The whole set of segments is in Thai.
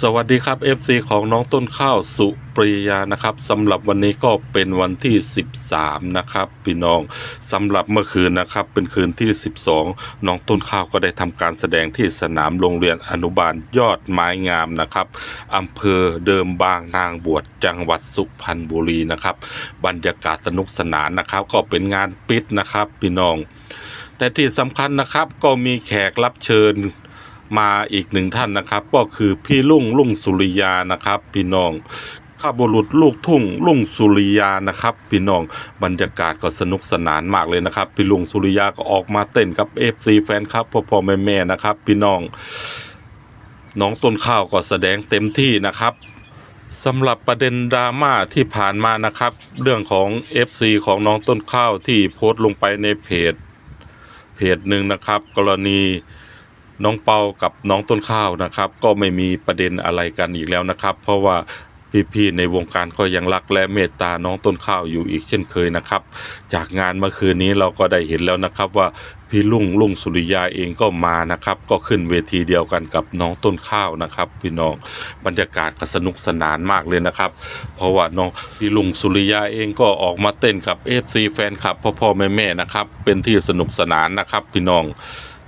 สวัสดีครับ FC ของน้องต้นข้าวสุปริยานะครับสำหรับวันนี้ก็เป็นวันที่ 13 นะครับพี่น้องสำหรับเมื่อคืนนะครับ เป็นคืนที่ 12 น้องต้นข้าวก็ได้ทำการแสดงที่สนามโรงเรียนอนุบาลยอดไม้งามนะครับอำเภอเดิมบางนางบวชจังหวัดสุพรรณบุรีนะครับ บรรยากาศสนุกสนานนะครับ ก็เป็นงานปิดนะครับพี่น้อง แต่ที่สำคัญนะครับก็มีแขกรับเชิญ มาอีกหนึ่งท่านนะครับ ก็คือพี่ลุงลุงสุริยานะครับ พี่น้องข้าบุรุษลูกทุ่งลุงสุริยานะครับ พี่น้องบรรยากาศก็สนุกสนานมากเลยนะครับ พี่ลุงสุริยาก็ออกมาเต้นกับ FC แฟนครับพ่อพ่อแม่แม่ๆนะครับ พี่น้องน้องต้นข้าวก็แสดงเต็มที่นะครับสำหรับประเด็นดราม่าที่ผ่านมานะครับ เรื่องของ FC ของน้องต้นข้าวที่โพสต์ลงไปในเพจ เพจหนึ่งนะครับ กรณี น้องเปากับน้องต้นข้าวนะครับ ก็ไม่มีประเด็นอะไรกันอีกแล้วนะครับ เพราะว่าพี่ๆในวงการก็ยังรักและเมตตาน้องต้นข้าวอยู่อีกเช่นเคยนะครับ จากงานเมื่อคืนนี้เราก็ได้เห็นแล้วนะครับว่าพี่ลุงลุงสุริยาเองก็มานะครับ ก็ขึ้นเวทีเดียวกันกับน้องต้นข้าวนะครับ พี่น้องบรรยากาศก็สนุกสนานมากเลยนะครับ เพราะว่าน้องพี่ลุงสุริยาเองก็ออกมาเต้นกับ FC แฟนคลับพ่อพ่อแม่แม่ๆนะครับ เป็นที่สนุกสนานนะครับ พี่น้อง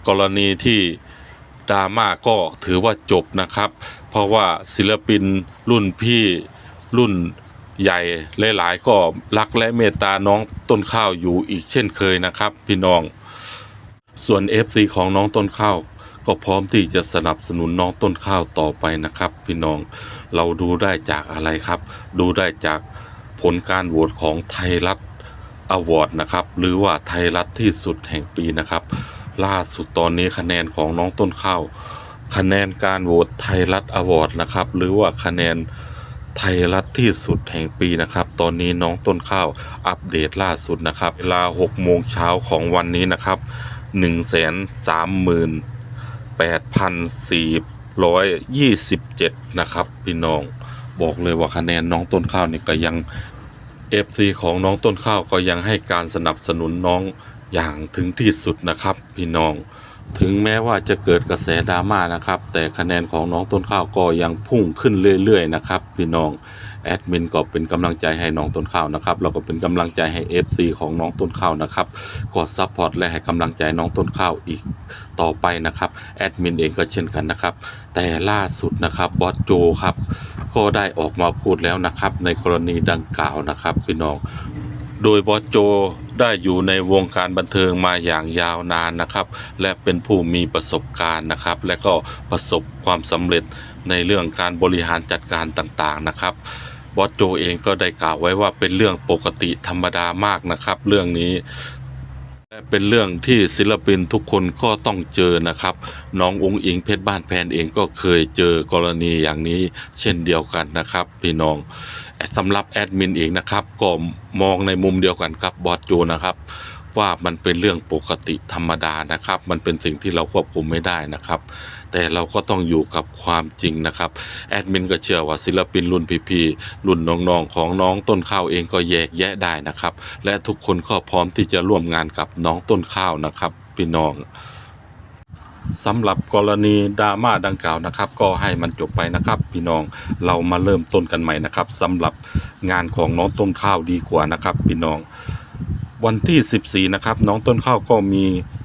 กรณีที่ ดราม่าก็ถือว่าจบนะครับ เพราะว่าศิลปินรุ่นพี่รุ่นใหญ่หลายๆ ก็รักและเมตตาน้องต้นข้าวอยู่อีกเช่นเคยนะครับ พี่น้อง ส่วน FC ของน้องต้นข้าวก็พร้อมที่จะสนับสนุนน้องต้นข้าวต่อไปนะครับ พี่น้องเราดูได้จากอะไรครับ ดูได้จากผลการโหวตของไทยรัฐอวอร์ดนะครับ หรือว่าไทยรัฐที่สุดแห่งปีนะครับ ล่าสุดตอนนี้คะแนนของน้องต้นข้าวคะแนนการโหวตไทยรัฐอวอร์ดนะครับ หรือว่าคะแนนไทยรัฐที่สุดแห่งปีนะครับ ตอนนี้น้องต้นข้าวอัปเดตล่าสุดนะครับ เวลา6โมงเช้าของวันนี้นะครับ 1 3 8 4 27 นะครับ พี่น้อง บอกเลยว่าคะแนนน้องต้นข้าวนี่ก็ยัง FC ของน้องต้นข้าวก็ยังให้การสนับสนุนน้อง อย่างถึงที่สุดนะครับ พี่น้อง ถึงแม้ว่าจะเกิดกระแสดราม่านะครับ แต่คะแนนของน้องต้นข้าวก็ยังพุ่งขึ้นเรื่อยๆนะครับ พี่น้องแอดมินก็เป็นกำลังใจให้น้องต้นข้าวนะครับเราก็เป็นกำลังใจให้ FC ของน้องต้นข้าวนะครับกดซัพพอร์ตและให้กำลังใจน้องต้นข้าวอีกต่อไปนะครับแอดมินเองก็เช่นกันนะครับ แต่ล่าสุดนะครับบอสโจครับก็ได้ออกมาพูดแล้วนะครับ ในกรณีดังกล่าวนะครับ พี่น้อง โดยบอสโจ ได้อยู่ในวงการบันเทิงมาอย่างยาวนานนะครับ และเป็นผู้มีประสบการณ์นะครับ และก็ประสบความสำเร็จในเรื่องการบริหารจัดการต่างๆนะครับบอสโจเองก็ได้กล่าวไว้ว่าเป็นเรื่องปกติธรรมดามากนะครับ เรื่องนี้ และเป็นเรื่องที่ศิลปินทุกคนก็ต้องเจอนะครับ น้ององค์อิงเพชรบ้านแพนเองก็เคยเจอกรณีอย่างนี้เช่นเดียวกันนะครับ พี่น้องสำหรับแอดมินเองนะครับก็มองในมุมเดียวกันครับบอสโจนะครับ ว่ามันเป็นเรื่องปกติธรรมดานะครับ มันเป็นสิ่งที่เราควบคุมไม่ได้นะครับ แต่เราก็ต้องอยู่กับความจริงนะครับ แอดมินก็เชื่อว่าศิลปินรุ่นพี่ๆรุ่นน้องๆของน้องต้นข้าวเองก็แยกแยะได้นะครับ และทุกคนก็พร้อมที่จะร่วมงานกับน้องต้นข้าวนะครับพี่น้องสำหรับกรณีดราม่าดังกล่าวนะครับ ก็ให้มันจบไปนะครับ พี่น้องเรามาเริ่มต้นกันใหม่นะครับสำหรับงานของน้องต้นข้าวดีกว่านะครับ พี่น้อง วันที่ 14 นะครับ น้องต้นข้าวก็มี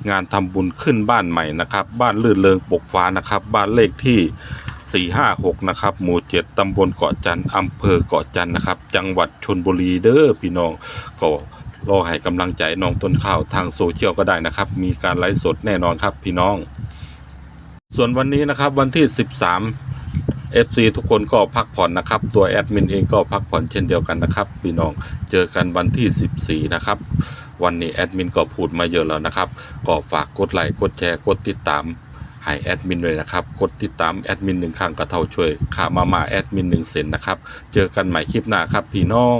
งานทำบุญขึ้นบ้านใหม่นะครับ บ้านลื่นเริงปกฟ้านะครับ บ้านเลขที่ 456 นะครับ หมู่ 7ตำบลเกาะจันทร์อำเภอเกาะจันทร์นะครับ จังหวัดชนบุรีเด้อพี่น้องก็รอให้กำลังใจน้องต้นข้าวทางโซเชียลก็ได้นะครับ มีการไลฟ์สดแน่นอนครับพี่น้อง ส่วนวันนี้นะครับวันที่ 13 FC ทุกคนก็พักผ่อนนะครับ ตัวแอดมินเองก็พักผ่อนเช่นเดียวกันนะครับพี่น้องเจอกันวันที่ 14 นะครับ วันนี้แอดมินก็พูดมาเยอะแล้วนะครับ ก็ฝากกดไลค์กดแชร์กดติดตามให้แอดมินด้วยนะครับ กดติดตามแอดมินหนึ่งครั้งก็เท่าช่วยค่ามามาแอดมินหนึ่งเซนนะครับ เจอกันใหม่คลิปหน้าครับพี่น้อง